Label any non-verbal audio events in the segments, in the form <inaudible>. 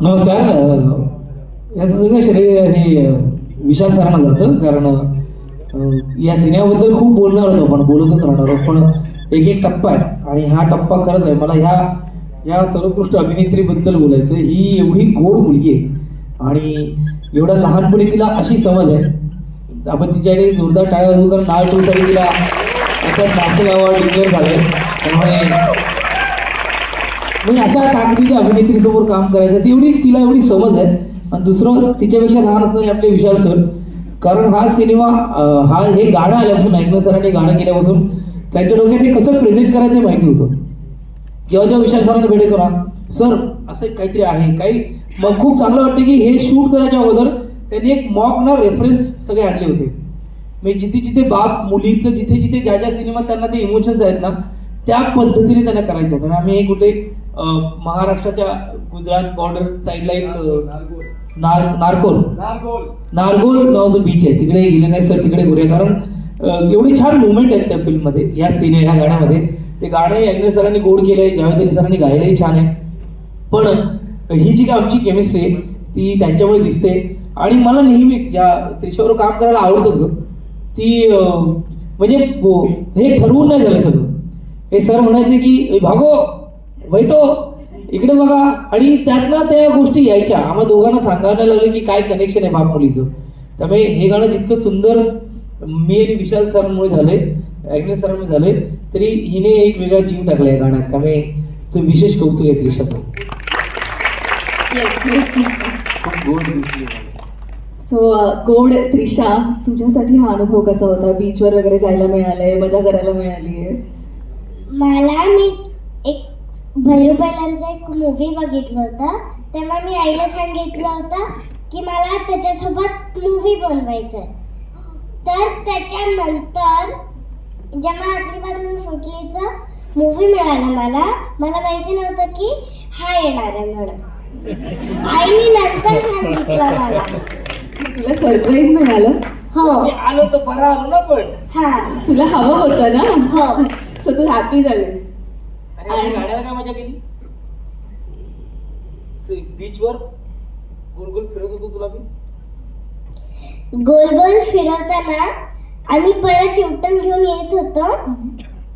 नमस्कार याचं सगळं शरीर हे विशाल सरांना जातं कारण या सिनेमाबद्दल खूप बोलणार होतो आपण बोलतच राहणार आहोत पण एक एक टप्पा आहे आणि हा टप्पा खरंच आहे. मला ह्या या सर्वोत्कृष्ट अभिनेत्रीबद्दल बोलायचं ही एवढी गोड मुलगी आहे आणि एवढ्या लहानपणी तिला अशी समज आहे. आपण तिच्याकडे जोरदार टाळ्या वाजू कारण नाळ टूसाठी तिला आता नॅशनल अवॉर्ड डिक्लेअर झालं त्यामुळे म्हणजे अशा ताकदीच्या अभिनेत्रीसमोर काम करायचं ती एवढी तिला एवढी समज आहे. आणि दुसरं तिच्यापेक्षा लहान असणारे आपले विशाल सर. कारण हा सिनेमा हा हे गाणं आल्यापासून ऐकणं सरांनी गाणं केल्यापासून त्यांच्या डोक्यात हे कसं प्रेझेंट करायचं माहिती होतं. जेव्हा जेव्हा विशाल सरांना भेटायचो ना सर असं एक काहीतरी आहे. काही मग खूप चांगलं वाटतं की हे शूट करायच्या अगोदर त्यांनी एक मॉक ना रेफरन्स सगळे आणले होते. म्हणजे जिथे जिथे बाप मुलीचं जिथे जिथे ज्या ज्या सिनेमात त्यांना ते इमोशन्स आहेत ना त्या पद्धतीने त्यांना करायचं होतं. आणि आम्ही एक कुठले महाराष्ट्राच्या गुजरात बॉर्डर साईडला एक नार नारकोल. नारगोल नावाचं बीच आहे. तिकडे गेले नाही सर तिकडे करूया कारण एवढी छान मुवमेंट आहेत त्या फिल्ममध्ये या सिने ह्या गाण्यामध्ये. ते गाणे अग्ने सरांनी गोड केलं जावेद अली सरांनी गायलंही छान आहे. पण ही जी काय आमची केमिस्ट्री आहे ती त्यांच्यामुळे दिसते. आणि मला नेहमीच या त्रिशावर काम करायला आवडतंच ग. ती म्हणजे हो, हे ठरवून नाही झालं सगळं. हे सर म्हणायचे की "ए, भागो बैठो इकडे बघा. आणि त्यातनं त्या गोष्टी यायच्या. आम्हा दोघांना सांगायला लागलं की काय कनेक्शन आहे बाप मुलीचं. त्यामुळे हे गाणं जितकं सुंदर मी आणि विशाल सरांमुळे झाले ॲग्ने सरांमुळे झाले तरी हिने एक वेगळा जीव टाकला या गाण्यात. त्यामुळे तो विशेष कौतुक आहे त्रिशाचं. सो गोड त्रिशा तुझ्यासाठी हा अनुभव कसा होता? बीचवर वगैरे जायला मिळालंय मजा करायला मिळाली आहे मला मी एक भैरू बैलांचा एक मूवी बघितला होता. तेव्हा मी आईला सांगितलं होतं की मला त्याच्यासोबत मूवी बनवायचं आहे तर त्याच्यानंतर जेव्हा आतली बाजून फुटलीचं मूवी मिळाला मला मला माहिती नव्हतं की हा येणार आहे म्हणून. आईने नंतर सांगितलं मला. तुला सरप्राईज मिळालं? हो. आलो तर बरा आलो ना पण. हा. तुला हवं होतं ना? हो. सो तू हॅपी झालीस आणि आपण गाण्याला काय मजा केली? बीचवर गोल गोल फिरत होतो तुला मी. गोल गोल फिरवताना आम्ही परत युटर्न घेऊन येत होतो.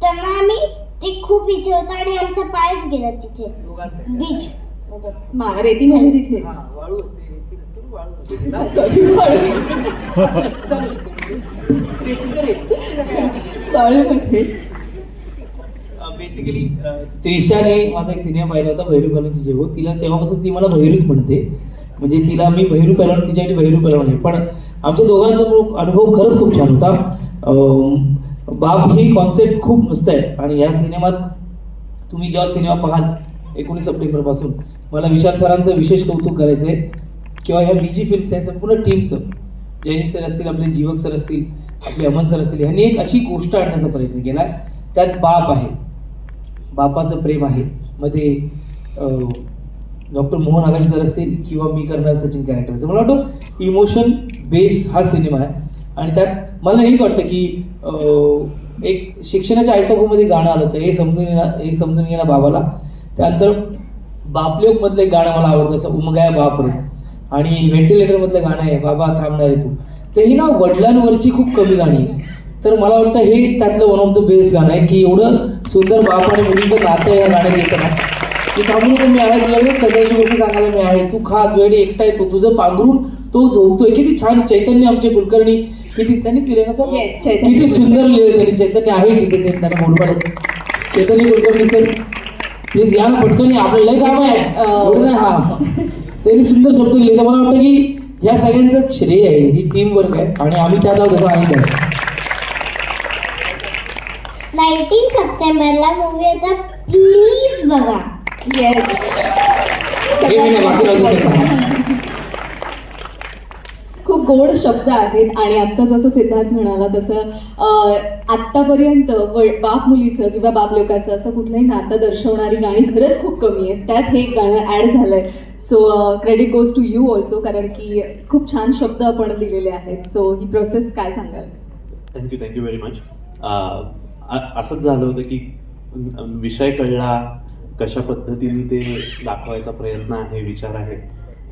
तेव्हा आम्ही ते खूप इथे होतं आणि आमचा पायच गेला तिथे. दोघांचं. बीच मध्ये मा रेतीमध्ये तिथे. हा, वाळू असते रेती नसते वाळू असते. <laughs> ना. Sorry, चालू शकते. रेती तर रेती. बेसिकली uh, त्रिशाने माझा एक सिनेमा पाहिला होता भैरू पॅलवनची जेव्हा तिला तेव्हापासून ती मला भैरूच म्हणते. म्हणजे तिला मी भैरू पॅलवन तिच्यासाठी भैरू पॅलवन आहे. पण आमच्या दोघांचा अनुभव खरंच खूप छान होता. बाप ही कॉन्सेप्ट खूप मस्त आहे. आणि ह्या सिनेमात तुम्ही जेव्हा सिनेमा पाहाल एकोणीस सप्टेंबरपासून मला विशाल सरांचं विशेष कौतुक करायचं आहे किंवा ह्या बीजी फिल्म्स आहे संपूर्ण टीमचं जैनी सर असतील आपले जीवक सर असतील आपले अमन सर असतील ह्यांनी एक अशी गोष्ट आणण्याचा प्रयत्न केला. त्यात बाप आहे. बापाचं प्रेम आहे. मध्ये डॉक्टर मोहन आकाश सर असतील किंवा मी करणार सचिन कॅरेक्टरचं मला वाटतं इमोशन बेस हा सिनेमा आहे. आणि त्यात मला हेच वाटतं की एक शिक्षणाच्या आईचा गाणं आलं होतं हे समजून येणार हे समजून येणार बाबाला. त्यानंतर बापलेकमधलं एक गाणं मला आवडतं असं उमगाया बाप रे. आणि व्हेंटिलेटरमधलं गाणं आहे बाबा थांबणार आहे तू. तर ही ना वडिलांवरची खूप कमी गाणी आहे तर मला वाटतं हे त्यातलं वन ऑफ द बेस्ट गाणं आहे की एवढं सुंदर बाप आणि मुलीचं नातं या गाण्यात येतं ना. की थांबून तुम्ही आहे तुला कदाची गोष्ट सांगायला मी आहे. तू खा तू वेळी एकटा येतो तुझं पांघरून तो झोपतोय. किती छान चैतन्य आमचे कुलकर्णी. किती त्यांनी दिले ना सर? Yes, चैतन्य. किती सुंदर लिहिले त्यांनी. चैतन्य आहे तिथे ते त्यांना बोलवायला चैतन्य कुलकर्णी सर प्लीज या ना पटकन या. आपलं लय काम आहे. अं, एवढं नाही हा. त्यांनी सुंदर शब्द लिहिले. तर मला वाटतं की ह्या सगळ्यांचं श्रेय आहे. ही टीम वर्क आहे. आणि आम्ही त्यात आहोत त्याचा आनंद आहे. नाईन्टीन सप्टेंबरला मूवी येतं. प्लीज बघा. येस हे. खूप गोड शब्द आहेत आणि आत्ता जसं सिद्धार्थ म्हणाला तसं अं, आत्तापर्यंत बाप मुलीचं किंवा बाप लोकांचं असं कुठलंही नातं दर्शवणारी गाणी खरंच खूप कमी आहेत. त्यात हे एक गाणं ॲड झालंय. So credit goes to you also कारण की खूप छान शब्द आपण दिलेले आहेत. सो ही प्रोसेस काय सांगाल? थँक्यू थँक्यू व्हेरी मच असंच झालं होतं की विषय कळला कशा पद्धतीने ते दाखवायचा प्रयत्न आहे विचार आहे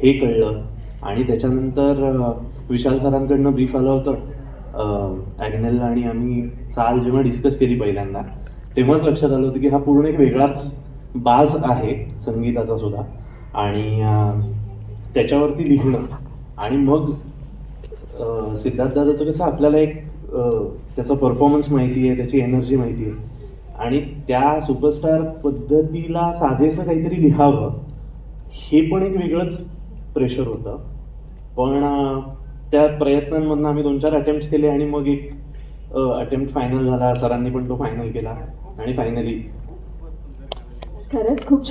हे कळलं. आणि त्याच्यानंतर विशाल सरांकडनं ब्रीफ आलं होतं. ॲग्नेल आणि आम्ही चाल जेव्हा डिस्कस केली पहिल्यांदा तेव्हाच लक्षात आलं होतं की हा पूर्ण एक वेगळाच बाज आहे संगीताचा सुद्धा. आणि त्याच्यावरती लिहिणं. आणि मग सिद्धार्थ दादाचं कसं आपल्याला एक त्याचा परफॉर्मन्स माहिती आहे त्याची एनर्जी माहिती आहे. आणि त्या सुपरस्टार पद्धतीला साजेसं काहीतरी लिहावं हे पण एक वेगळंच प्रेशर होतं. पण त्या प्रयत्नांमधनं आम्ही दोन चार अटेम्प्ट केले आणि मग एक अटेम्प्ट फायनल झाला. सरांनी पण तो फायनल केला. आणि फायनली खरंच खूप छान